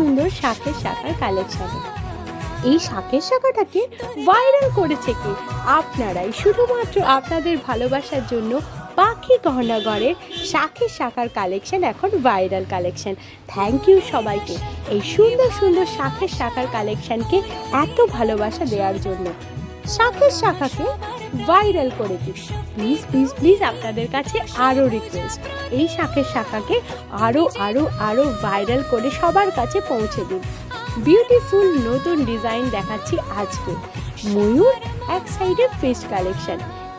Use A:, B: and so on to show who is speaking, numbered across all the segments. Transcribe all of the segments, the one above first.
A: সুন্দর শাঁখের শাখার কালেকশন এই শাঁখের শাখাটাকে ভাইরাল করেছে কি? আপনারাই শুধুমাত্র আপনাদের ভালোবাসার জন্য পাখি গহনাগড়ের শাঁখের শাঁখার কালেকশন এখন ভাইরাল কালেকশন থ্যাংক ইউ সবাইকে। এই সুন্দর সুন্দর শাঁখের শাখার কালেকশনকে এত ভালোবাসা দেওয়ার জন্য। শাকের শাখাকে ভাইরাল করে দিন প্লিজ প্লিজ প্লিজ আপনাদের কাছে আরও রিকোয়েস্ট এই শাকের শাখাকে আরও আরও আরও ভাইরাল করে সবার কাছে পৌঁছে দিন। বিউটিফুল নতুন ডিজাইন দেখাচ্ছি আজকে। ময়ূর এক সাইডে ফিশ কালেকশন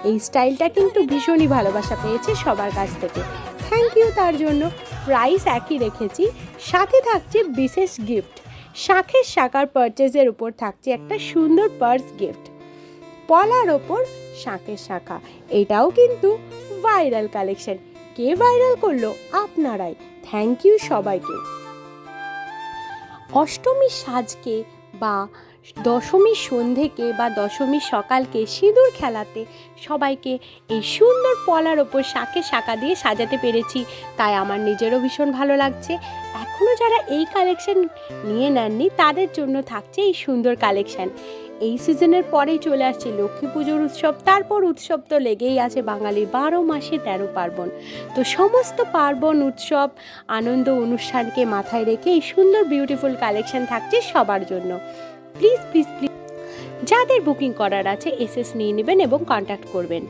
A: এই স্টাইলটা কিন্তু ভীষণই ভালোবাসা পেয়েছে সবার কাছ থেকে। থ্যাংক ইউ তার জন্য। প্রাইস একই রেখেছি। সাথে থাকছে বিশেষ গিফট শাখের শাখার পারচেজের উপর থাকছে একটা সুন্দর পার্স গিফট পলার ওপর শাঁখের শাখা। এটাও কিন্তু ভাইরাল কালেকশন কে ভাইরাল করল? আপনারাই। থ্যাংক ইউ সবাইকে। অষ্টমীর সাজকে বা দশমীর সন্ধেকে বা দশমীর সকালকে সিঁদুর খেলাতে সবাইকে এই সুন্দর পলার ওপর শাকে শাকা দিয়ে সাজাতে পেরেছি। তাই আমার নিজেরও ভীষণ ভালো লাগছে। এখনও যারা এই কালেকশন নিয়ে নেননি, তাদের জন্য থাকছে এই সুন্দর কালেকশন এই সিজনের পরেই চলে আসছে লক্ষ্মী পুজোর উৎসব। তারপর উৎসব তো লেগেই আছে বাঙালির বারো মাসে তেরো পার্বণ। তো সমস্ত পার্বণ উৎসব, আনন্দ অনুষ্ঠানকে মাথায় রেখে এই সুন্দর বিউটিফুল কালেকশন থাকছে সবার জন্য। প্লিজ প্লিজ প্লিজ যাদের বুকিং করার আছে এসএস নিয়ে নেবেন এবং কন্ট্যাক্ট করবেন।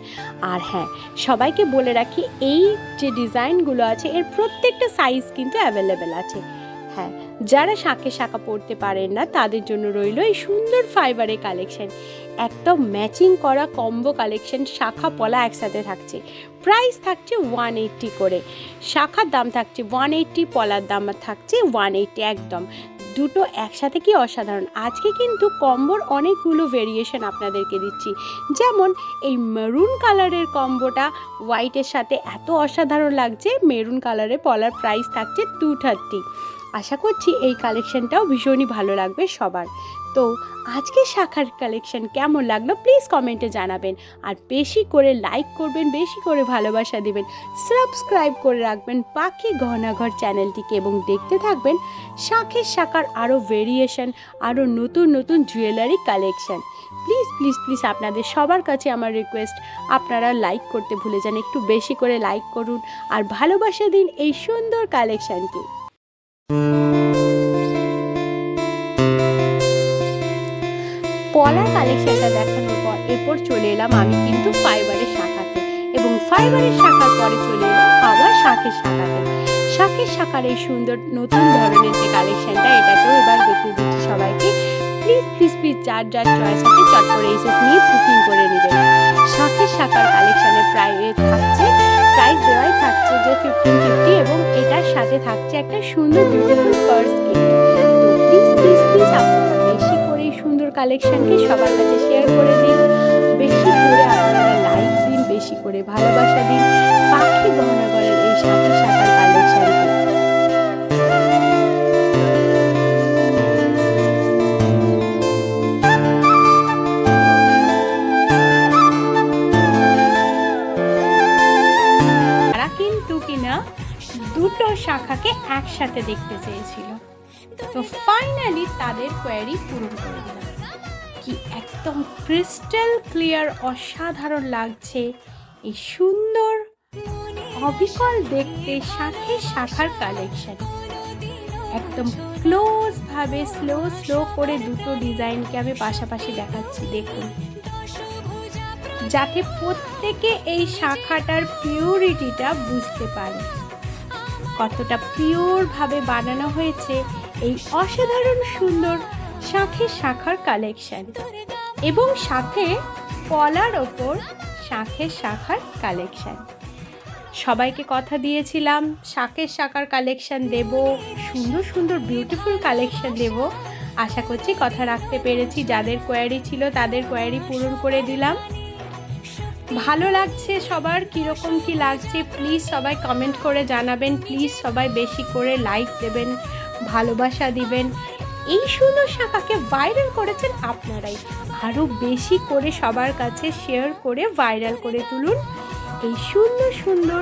A: আর হ্যাঁ সবাইকে বলে রাখি, এই যে ডিজাইনগুলো আছে, এর প্রত্যেকটা সাইজ কিন্তু অ্যাভেলেবেল আছে। হ্যাঁ যারা শাঁখে শাখা পরতে পারেন না, তাদের জন্য রইল এই সুন্দর ফাইবারের কালেকশন। একদম ম্যাচিং করা কম্বো কালেকশন শাখা পলা একসাথে থাকছে। প্রাইস থাকছে ওয়ান এইট্টি করে। শাখার দাম থাকছে ওয়ান এইট্টি, পলার দাম থাকছে ওয়ান এইট্টি একদম। দুটো একসাথে কি অসাধারণ। আজকে কিন্তু কম্বোর অনেকগুলো ভেরিয়েশন আপনাদেরকে দিচ্ছি। যেমন এই মেরুন কালারের কম্বোটা হোয়াইটের সাথে এত অসাধারণ লাগছে মেরুন কালারের পলার প্রাইস থাকছে টু থার্টি আশা করছি এই কালেকশনটাও ভীষণই ভালো লাগবে সবার। তো আজকে শাখার কালেকশন কেমন লাগল প্লিজ কমেন্টে জানাবেন। আর বেশি করে লাইক করবেন, বেশি করে ভালোবাসা দিবেন সাবস্ক্রাইব করে রাখবেন পাখি গহনাঘর চ্যানেলটিকে এবং দেখতে থাকবেন শাখের শাখার আরও ভেরিয়েশন আরও নতুন নতুন jewellery collection please please please আপনাদের সবার কাছে আমার রিকোয়েস্ট আপনারা লাইক করতে ভুলে যান, একটু বেশি করে লাইক করুন আর ভালোবাসা দিন এই সুন্দর কালেকশনকে পলার কালেকশনটা দেখানোর পর এরপর চলে এলাম আমি কিন্তু ফাইবারের শাখাতে এবং ফাইবারের শাখার পরে চলে এলাম আবার শাখের শাখাতে। শাখের শাখার এই সুন্দর নতুন ধরনের যে কালেকশনটা, এটাকেও এবার দেখিয়ে দিচ্ছি সবাইকে। প্লিজ প্লিজ যার যার চয়েস আছে চট করে এসে নিয়ে বুকিং করে নেবেন শাখের শাখার কালেকশনের প্রায় থাকছে প্রাইস দেওয়াই থাকছে যে ফিফটিন ফিফটি এবং এটার সাথে থাকছে একটা সুন্দর বিউটিফুল পার্স গিফট বেশি করে এই সুন্দর কালেকশনকে সবার কাছে শেয়ার করে দিন। বেশি করে আপনারা লাইক দিন, বেশি করে ভালোবাসা দিন। পাখি গহনাগরের এই সাথে শাখার কালেকশনকে একসাথে দেখতে চেয়েছিল। তো ফাইনালি তাদের কোয়ারি পূরণ করে দিলাম। কি একদম ক্রিস্টাল ক্লিয়ার অসাধারণ লাগছে এই সুন্দর অবিকল দেখতে শাখে শাখার কালেকশন একদম ক্লোজ ভাবে স্লো স্লো করে দুটো ডিজাইনকে আমি পাশাপাশি দেখাচ্ছি, দেখুন। যাতে প্রত্যেকে এই শাখাটার পিউরিটিটা বুঝতে পারে। কতটা পিওর ভাবে বানানো হয়েছে এই অসাধারণ সুন্দর শাখের শাখার কালেকশন এবং সাথে কলার ওপর শাখের শাখার কালেকশন সবাইকে কথা দিয়েছিলাম শাকের শাখার কালেকশন দেব, সুন্দর সুন্দর বিউটিফুল কালেকশন দেব। আশা করছি কথা রাখতে পেরেছি, যাদের কোয়ারি ছিল তাদের কোয়ারি পূরণ করে দিলাম। ভালো লাগছে সবার, কীরকম কি লাগছে? প্লিজ সবাই কমেন্ট করে জানাবেন প্লিজ সবাই বেশি করে লাইক দেবেন, ভালোবাসা দিবেন। এই সুন্দর শাখাকে ভাইরাল করেছেন আপনারাই। আরও বেশি করে সবার কাছে শেয়ার করে ভাইরাল করে তুলুন। এই সুন্দর সুন্দর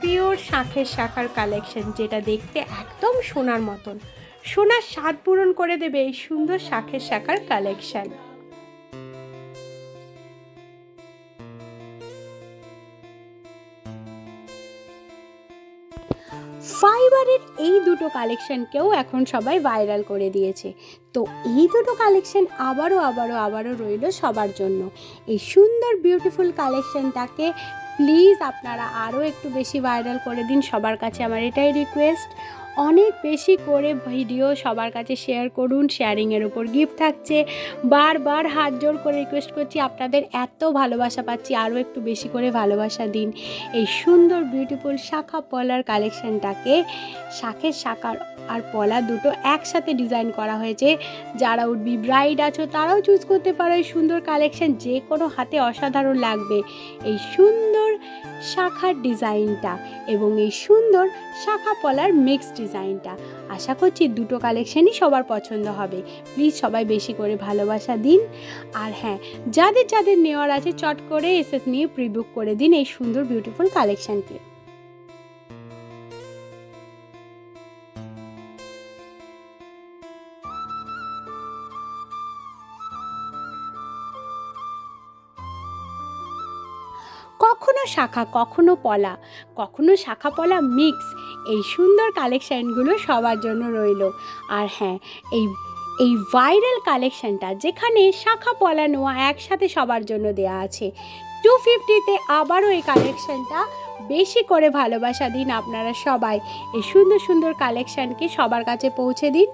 A: পিওর শাঁখের শাখার কালেকশন যেটা দেখতে একদম সোনার মতন। সোনার স্বাদ পূরণ করে দেবে এই সুন্দর শাঁখের শাখার কালেকশন ফাইবারের এই দুটো কালেকশানকেও এখন সবাই ভাইরাল করে দিয়েছে। তো এই দুটো কালেকশন আবারও আবারও আবারও রইল সবার জন্য। এই সুন্দর বিউটিফুল কালেকশানটাকে প্লিজ আপনারা আরও একটু বেশি ভাইরাল করে দিন সবার কাছে আমার এটাই রিকোয়েস্ট অনেক বেশি করে ভিডিও সবার কাছে শেয়ার করুন শেয়ারিংয়ের উপর গিফট থাকছে। বারবার হাত জোর করে রিকোয়েস্ট করছি, আপনাদের এত ভালোবাসা পাচ্ছি, আরও একটু বেশি করে ভালোবাসা দিন। এই সুন্দর বিউটিফুল শাখা পলার কালেকশানটাকে শাখের শাখার আর পলা দুটো একসাথে ডিজাইন করা হয়েছে। যারা উঠবি ব্রাইড আছো, তারাও চুজ করতে পারো এই সুন্দর কালেকশান যে কোনো হাতে অসাধারণ লাগবে। এই সুন্দর শাখার ডিজাইনটা এবং এই সুন্দর শাখা পলার মিক্স ডিজাইনটা। আশা করছি দুটো কালেকশানই সবার পছন্দ হবে। প্লিজ সবাই বেশি করে ভালোবাসা দিন। আর হ্যাঁ যাদের যাদের নেওয়ার আছে চট করে এসএস নিয়ে প্রিবুক করে দিন এই সুন্দর বিউটিফুল কালেকশনকে কখনো শাখা, কখনো পলা, কখনো শাখা পলা মিক্স এই সুন্দর কালেকশানগুলো সবার জন্য রইল। আর হ্যাঁ এই এই ভাইরাল কালেকশানটা যেখানে শাখা, পলা, নোয়া একসাথে সবার জন্য দেয়া আছে। টু ফিফটিতে আবারও এই কালেকশানটা বেশি করে ভালোবাসা দিন আপনারা সবাই। এই সুন্দর সুন্দর কালেকশানকে সবার কাছে পৌঁছে দিন।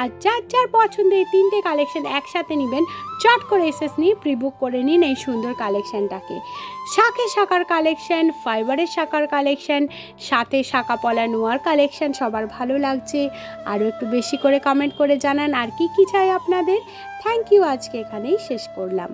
A: আর যার যার পছন্দের এই তিনটে কালেকশন একসাথে নেবেন, চট করে এসএস নিয়ে প্রিবুক করে নিন এই সুন্দর কালেকশানটাকে শাখে শাখার কালেকশান ফাইবারের শাখার কালেকশন সাথে শাখা পলা নোয়ার কালেকশান সবার ভালো লাগছে। আরও একটু বেশি করে কমেন্ট করে জানান আর কি কি চাই আপনাদের। থ্যাংক ইউ আজকে এখানেই শেষ করলাম।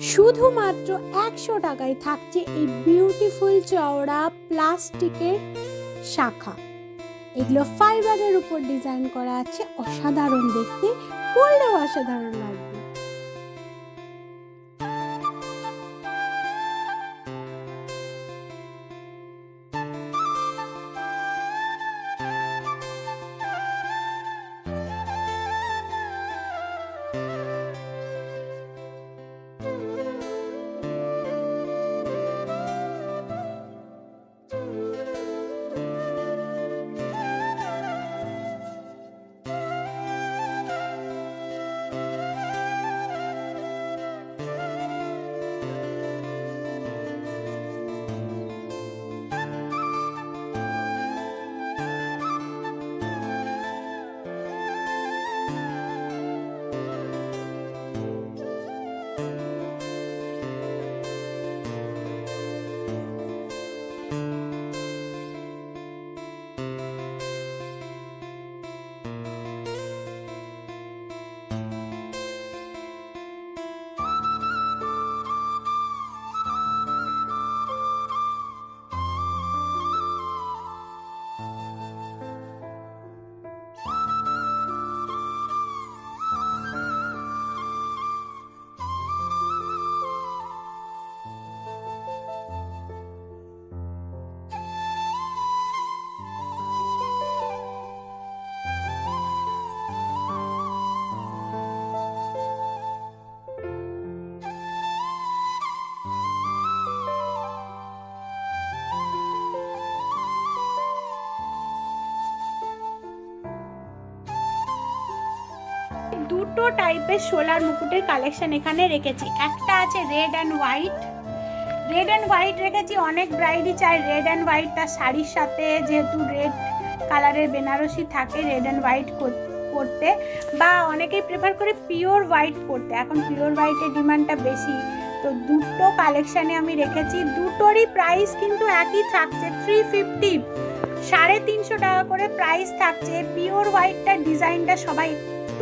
A: শুধুমাত্র একশো টাকায় থাকছে এই বিউটিফুল চওড়া প্লাস্টিকের শাখা। এগুলো ফাইবারের উপর ডিজাইন করা আছে, অসাধারণ দেখতে, পড়লেও অসাধারণ লাগবে। দুটো টাইপের সোলার মুকুটের কালেকশন এখানে রেখেছি। একটা আছে red and white red and white রেখেছি, অনেক ব্রাইডই চাই। রেড অ্যান্ড হোয়াইট তার শাড়ির সাথে, যেহেতু রেড কালারের বেনারসি থাকে রেড অ্যান্ড হোয়াইট পরতে। বা অনেকেই প্রেফার করে পিওর হোয়াইট পরতে। এখন পিওর হোয়াইটের ডিমান্ডটা বেশি। তো দুটো কালেকশানে আমি রেখেছি। দুটোরই প্রাইস কিন্তু একই থাকছে থ্রি ফিফটি সাড়ে তিনশো টাকা করে প্রাইস থাকছে। পিওর হোয়াইটটার ডিজাইনটা সবাই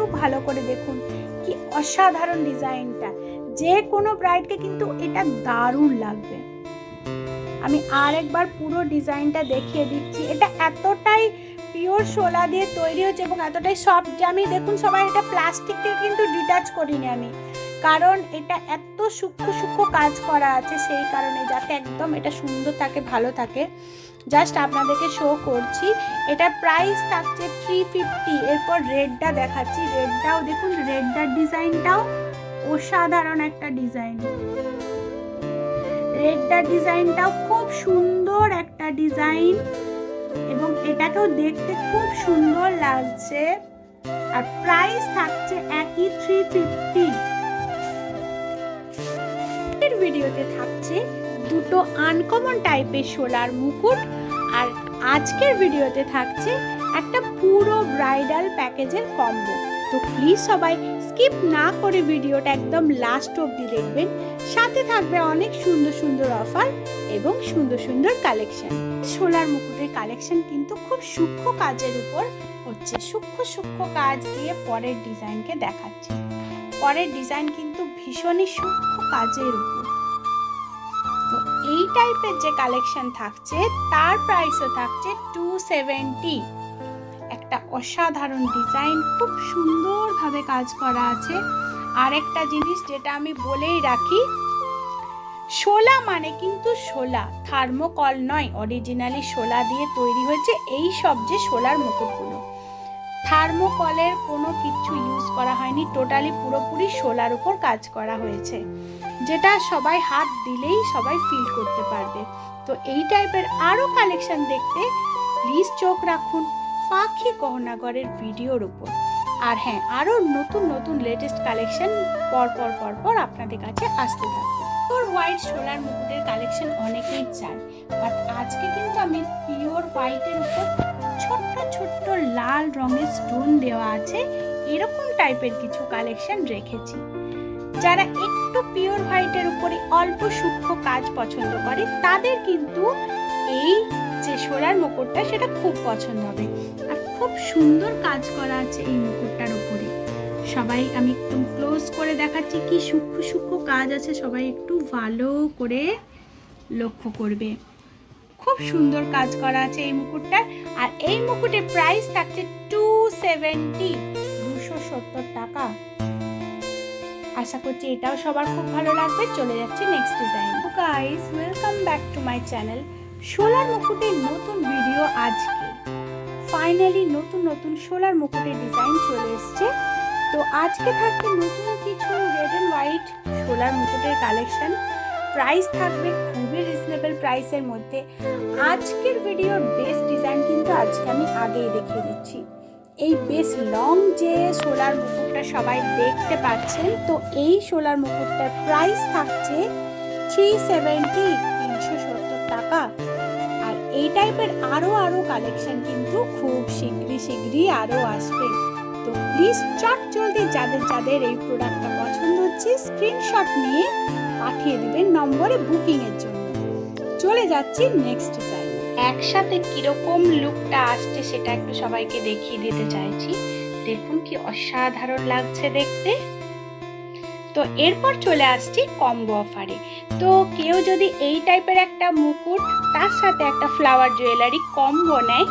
A: একটু ভালো করে দেখুন। কি অসাধারণ ডিজাইনটা। যে কোনো ব্রাইডকে কিন্তু এটা দারুণ লাগবে। আমি আর একবার পুরো ডিজাইনটা দেখিয়ে দিচ্ছি। এটা এতটাই পিওর শোলা দিয়ে তৈরি হচ্ছে এবং এতটাই সফট যে আমি দেখুন সবাই এটা প্লাস্টিক থেকে কিন্তু ডিটাচ করিনি আমি। কারণ এটা এত সূক্ষ্ম সূক্ষ্ম কাজ করা আছে সেই কারণে যাতে একদম এটা সুন্দর থাকে, ভালো থাকে। জাস্ট আপনাদেরকে শো করছি। এটার প্রাইস থাকছে থ্রি ফিফটি এরপর রেডটা দেখাচ্ছি। রেডটাও দেখুন, রেডটার ডিজাইনটাও অসাধারণ একটা ডিজাইন। রেডটার ডিজাইনটাও খুব সুন্দর একটা ডিজাইন এবং এটাকেও দেখতে খুব সুন্দর লাগছে। আর প্রাইস থাকছে একই থ্রি ফিফটি ভিডিওতে থাকছে দুটো আনকমন টাইপের সোলার মুকুট আজকের ভিডিওতে থাকছে একটা পুরো ব্রাইডাল প্যাকেজের কম্বো তো প্লিজ সবাই স্কিপ না করে ভিডিওটা একদম লাস্ট অবধি দেখবেন। সাথে থাকবে অনেক সুন্দর সুন্দর অফার এবং সুন্দর সুন্দর কালেকশন সোলার মুকুটের কালেকশন কিন্তু খুব সূক্ষ্ম কাজের উপর হচ্ছে। সূক্ষ্ম সূক্ষ্ম কাজ দিয়ে পরের ডিজাইনকে দেখাচ্ছে। পরের ডিজাইন কিন্তু ভীষণই সূক্ষ্ম কাজের উপর। এই টাইপের যে কালেকশন থাকছে, তার প্রাইসও থাকছে টু সেভেন্টি একটা অসাধারণ ডিজাইন খুব সুন্দরভাবে কাজ করা আছে। আরেকটা জিনিস যেটা আমি বলেই রাখি, শোলা মানে কিন্তু শোলা থার্মোকল নয় অরিজিনালি শোলা দিয়ে তৈরি হয়েছে, এই সব যে শোলার মুকুটগুলো। থার্মোকলের কোনো কিছু ইউজ করা হয়নি টোটালি পুরোপুরি শোলার উপর কাজ করা হয়েছে। যেটা সবাই হাত দিলেই সবাই ফিল করতে পারবে। তো এই টাইপের আরও কালেকশন দেখতে প্লিজ চোখ রাখুন পাখি গহনাগরের ভিডিওর উপর। আর হ্যাঁ আরও নতুন নতুন লেটেস্ট কালেকশন পর পর পর পর আপনাদের কাছে আসতে থাকবে। তোর হোয়াইট সোলার মুকুটের কালেকশন অনেকেই চায় বাট আজকে কিন্তু আমি পিওর হোয়াইটের উপর ছোট্ট ছোট্ট লাল রঙের স্টোন দেওয়া আছে, এরকম টাইপের কিছু কালেকশন রেখেছি। যারা একটু পিওর হোয়াইটের উপরে অল্প সূক্ষ্ম কাজ পছন্দ করে, তাদের কিন্তু এই যে সোলার মুকুটটা, সেটা খুব পছন্দ হবে। আর খুব সুন্দর কাজ করা আছে এই মুকুটটার উপরে। সবাই, আমি একদম ক্লোজ করে দেখাচ্ছি কি সূক্ষ্ম সূক্ষ্ম কাজ আছে। সবাই একটু ভালো করে লক্ষ্য করবে। খুব সুন্দর কাজ করা আছে এই মুকুটটার। আর এই মুকুটের প্রাইস থাকছে টু সেভেন্টি দুশো সত্তর টাকা। আশা করছি এটাও সবার খুব ভালো লাগবে। চলে যাচ্ছে next design guys welcome back to my channel solar মুকুটের নতুন ভিডিও আজকে। ফাইনালি নতুন নতুন সোলার মুকুটের ডিজাইন চলে এসছে। তো আজকে থাকবে নতুন কিছু রেড অ্যান্ড হোয়াইট সোলার মুকুটের কালেকশন প্রাইস থাকবে, খুবই রিজনেবল প্রাইসের মধ্যে। আজকের ভিডিওর বেস্ট ডিজাইন কিন্তু আজকে আমি আগেই দেখিয়ে দিচ্ছি। এই বেশ লং যে সোলার মুকুটটা সবাই দেখতে পাচ্ছেন, তো এই সোলার মুকুটটার প্রাইস থাকছে থ্রি সেভেন্টি তিনশো সত্তর টাকা। আর এই টাইপের আরও আরও কালেকশন কিন্তু খুব শীঘ্রই শীঘ্রই আরও আসবে। প্লিজ চট জলদি যাদের যাদের এই প্রোডাক্টটা পছন্দ হচ্ছে স্ক্রিনশট নিয়ে পাঠিয়ে দিবেন নম্বরে বুকিংয়ের জন্য। চলে যাচ্ছি নেক্সট ডিজাইন একসাথে কীরকম লুকটা আসছে সেটা একটু সবাইকে দেখিয়ে দিতে চাইছি। দেখুন কি অসাধারণ লাগছে দেখতে। তো এরপর চলে আসছি কম্বো অফারে তো কেউ যদি এই টাইপের একটা মুকুট, তার সাথে একটা ফ্লাওয়ার জুয়েলারি কম্বো নেয়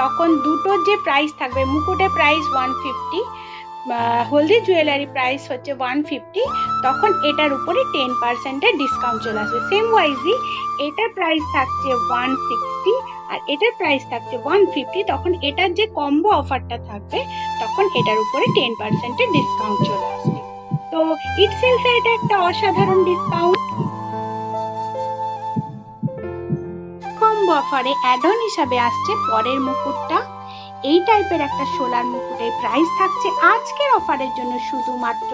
A: তখন দুটোর যে প্রাইস থাকবে, মুকুটের price one fifty haldi jewellery price হচ্ছে ওয়ান ফিফটি তখন এটার উপরে টেন পার্সেন্টের ডিসকাউন্ট চলে আসবে। সেম ওয়াইজই এটার প্রাইস থাকছে ওয়ান সিক্সটি আর এটার প্রাইস থাকছে ওয়ান ফিফটি তখন এটার যে কম্বো অফারটা থাকবে, তখন এটার উপরে টেন পার্সেন্টের ডিসকাউন্ট চলে আসবে। তো ইটসেলফে এটা একটা অসাধারণ ডিসকাউন্ট অফারে অ্যাডন হিসাবে আসছে পরের মুকুটটা। এই টাইপের একটা সোলার মুকুটের প্রাইস থাকছে আজকের অফারের জন্য শুধুমাত্র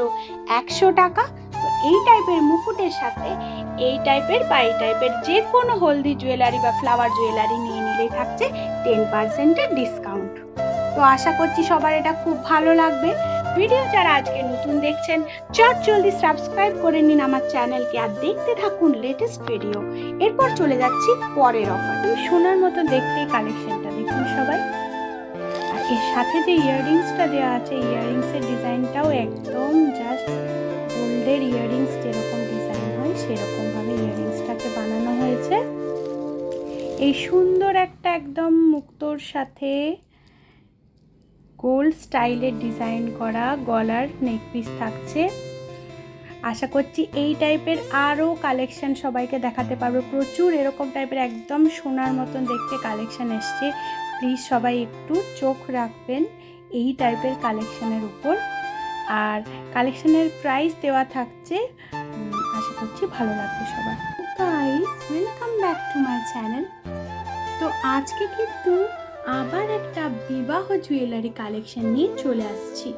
A: একশো টাকা। তো এই টাইপের মুকুটের সাথে এই টাইপের বা এই টাইপের যে কোনো হলদি জুয়েলারি বা ফ্লাওয়ার জুয়েলারি নিয়ে নিলেই থাকছে টেন পার্সেন্টের ডিসকাউন্ট তো আশা করছি সবার এটা খুব ভালো লাগবে। ভিডিও যারা আজকে নতুন দেখছেন, চট জলদি সাবস্ক্রাইব করে নিন আমার চ্যানেলকে আর দেখতে থাকুন লেটেস্ট ভিডিও এরপর চলে যাচ্ছি পরের অফার সোনার মতো দেখতে কালেকশনটা দেখুন সবাই। আর এর সাথে যে ইয়াররিংসটা দেওয়া আছে ইয়াররিংসের ডিজাইনটাও একদম জাস্ট গোল্ডের ইয়াররিংস যেরকম ডিজাইন হয়, সেরকমভাবে ইয়াররিংসটাকে বানানো হয়েছে। এই সুন্দর একটা একদম মুক্তোর সাথে গোল্ড স্টাইলের ডিজাইন করা গলার নেক পিস থাকছে। আশা করছি এই টাইপের আরও কালেকশান সবাইকে দেখাতে পারব। প্রচুর এরকম টাইপের একদম সোনার মতন দেখতে কালেকশান এসছে। প্লিজ সবাই একটু চোখ রাখবেন এই টাইপের কালেকশানের উপর। আর কালেকশানের প্রাইস দেওয়া থাকছে আশা করছি ভালো লাগবে সবার। Guys welcome back to my channel তো আজকে কিন্তু আবার একটা বিবাহ জুয়েলারি কালেকশন নিয়ে চলে আসছি।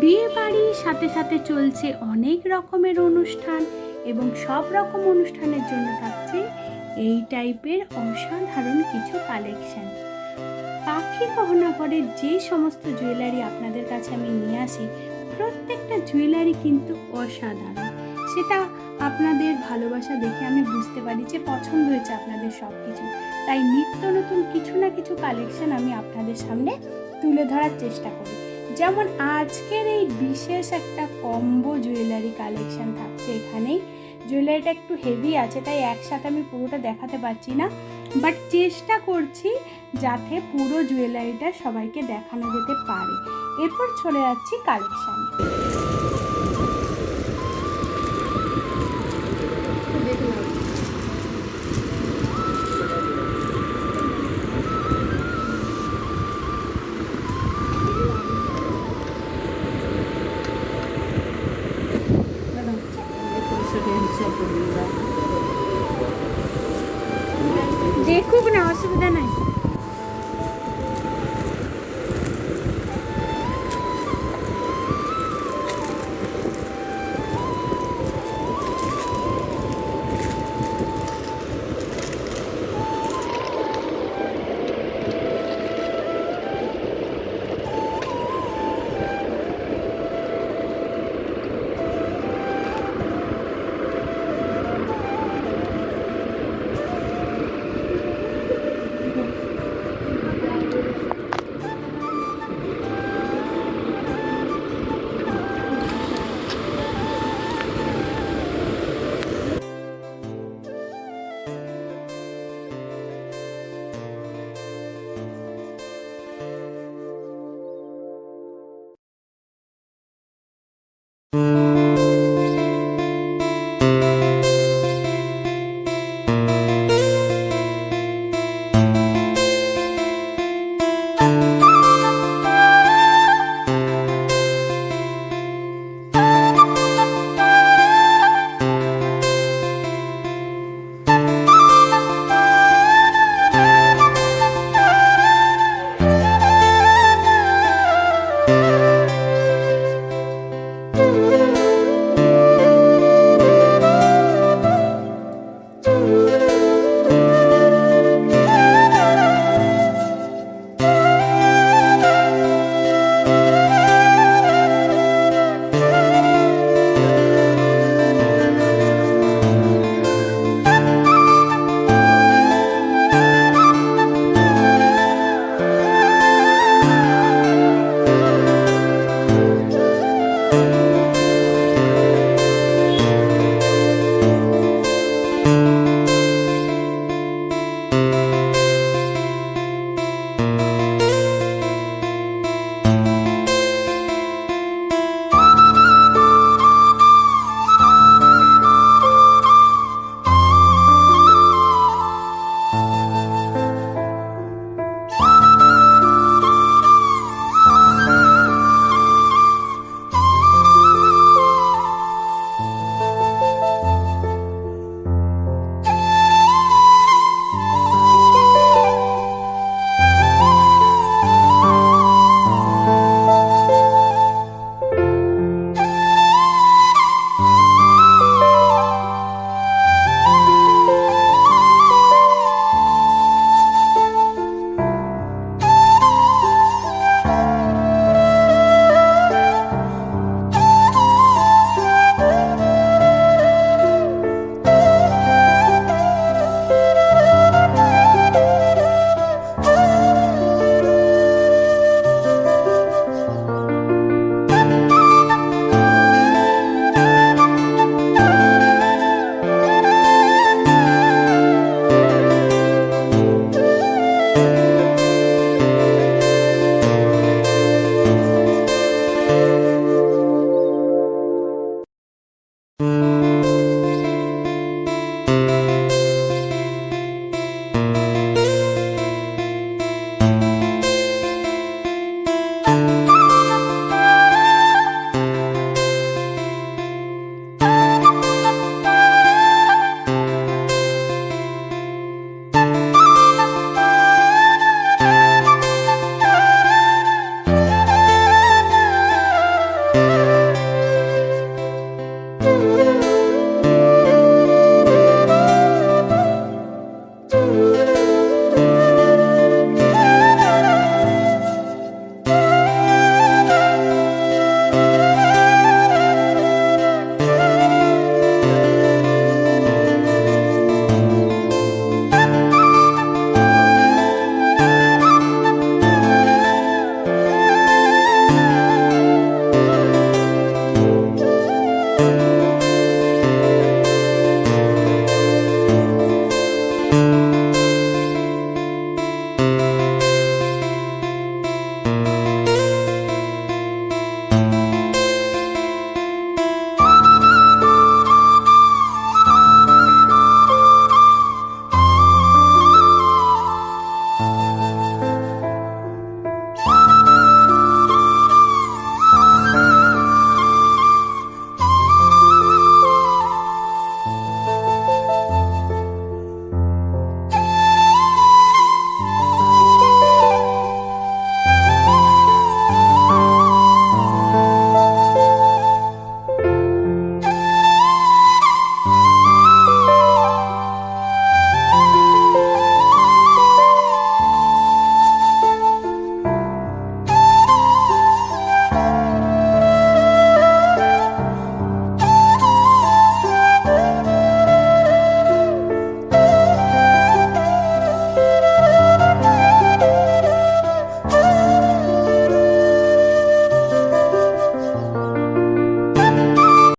A: বিয়ে বাড়ির সাথে সাথে চলছে অনেক রকমের অনুষ্ঠান এবং সব রকম অনুষ্ঠানের জন্য থাকছে এই টাইপের অসাধারণ কিছু কালেকশন। পাখি গহনা পরে যে সমস্ত জুয়েলারি আপনাদের কাছে আমি নিয়ে আসি, প্রত্যেকটা জুয়েলারি কিন্তু অসাধারণ। সেটা আপনাদের ভালোবাসা দেখে আমি বুঝতে পারি যে পছন্দ হয়েছে আপনাদের সব কিছু তাই নিত্য নতুন কিছু না কিছু কালেকশন আমি আপনাদের সামনে তুলে ধরার চেষ্টা করি। যেমন আজকের এই বিশেষ একটা কম্বো জুয়েলারি কালেকশন থাকছে এখানেই। জুয়েলারিটা একটু হেভি আছে, তাই একসাথে আমি পুরোটা দেখাতে পারছি না। বাট চেষ্টা করছি যাতে পুরো জুয়েলারিটা সবাইকে দেখানো যেতে পারে। এরপর চলে যাচ্ছি কালেকশানে